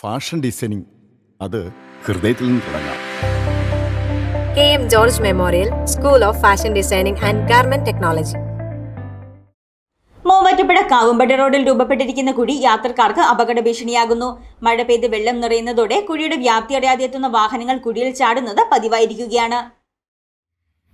Fashion designing. അത് ഹൃദയത്തിൽ നിന്ന് തുടങ്ങാം. K M George memorial school of fashion designing and garment technology. Muvattupuzha Kavumpadi റോഡിൽ രൂപപ്പെട്ടിരിക്കുന്ന കുഴി യാത്രക്കാർക്ക് അപകട ഭീഷണിയാകുന്നു മഴ പെയ്ത് വെള്ളം നിറയുന്നതോടെ കുഴിയുടെ വ്യാപ്തി അറിയാതെ എത്തുന്ന വാഹനങ്ങൾ കുഴിയിൽ ചാടുന്നത് പതിവായിരിക്കുകയാണ്.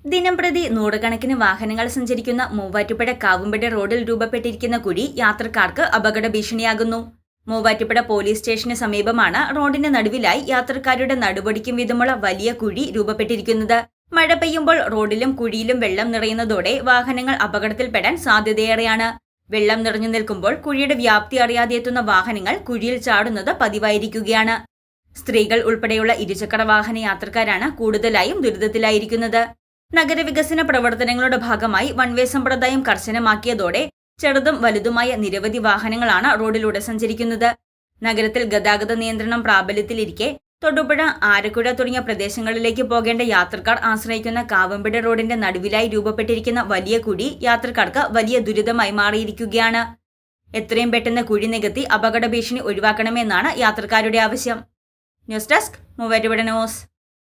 ദിനം പ്രതി നൂറുകണക്കിന് വാഹനങ്ങൾ സഞ്ചരിക്കുന്ന മൂവാറ്റുപുഴ കാവുമ്പടി റോഡിൽ രൂപപ്പെട്ടിരിക്കുന്ന കുഴി യാത്രക്കാർക്ക് അപകട ഭീഷണിയാകുന്നു മൂവാറ്റുപുഴ പോലീസ് സ്റ്റേഷന് സമീപമാണ് റോഡിന് നടുവിലായി യാത്രക്കാരുടെ നടുപടിക്കും വിധമുള്ള വലിയ കുഴി രൂപപ്പെട്ടിരിക്കുന്നത്. മഴ പെയ്യുമ്പോൾ റോഡിലും കുഴിയിലും വെള്ളം നിറയുന്നതോടെ വാഹനങ്ങൾ അപകടത്തിൽപ്പെടാൻ സാധ്യതയേറെയാണ്. വെള്ളം നിറഞ്ഞു നിൽക്കുമ്പോൾ കുഴിയുടെ വ്യാപ്തി അറിയാതെ എത്തുന്ന വാഹനങ്ങൾ കുഴിയിൽ ചാടുന്നത് പതിവായിരിക്കുകയാണ്. സ്ത്രീകൾ ഉൾപ്പെടെയുള്ള ഇരുചക്ര വാഹന യാത്രക്കാരാണ് കൂടുതലായും ദുരിതത്തിലായിരിക്കുന്നത്. നഗരവികസന പ്രവർത്തനങ്ങളുടെ ഭാഗമായി വൺവേ സമ്പ്രദായം കർശനമാക്കിയതോടെ ചെറുതും വലുതുമായ നിരവധി വാഹനങ്ങളാണ് റോഡിലൂടെ സഞ്ചരിക്കുന്നത്. നഗരത്തിൽ ഗതാഗത നിയന്ത്രണം പ്രാബല്യത്തിലിരിക്കെ തൊടുപുഴ ആരക്കുഴ തുടങ്ങിയ പ്രദേശങ്ങളിലേക്ക് പോകേണ്ട യാത്രക്കാർ ആശ്രയിക്കുന്ന കാവമ്പിട റോഡിന്റെ നടുവിലായി രൂപപ്പെട്ടിരിക്കുന്ന വലിയ കുഴി യാത്രക്കാർക്ക് വലിയ ദുരിതമായി മാറിയിരിക്കുകയാണ്. എത്രയും പെട്ടെന്ന് കുഴി നികത്തി അപകട ഭീഷണി ഒഴിവാക്കണമെന്നാണ് യാത്രക്കാരുടെ ആവശ്യം. News desk Muvattupuzha news.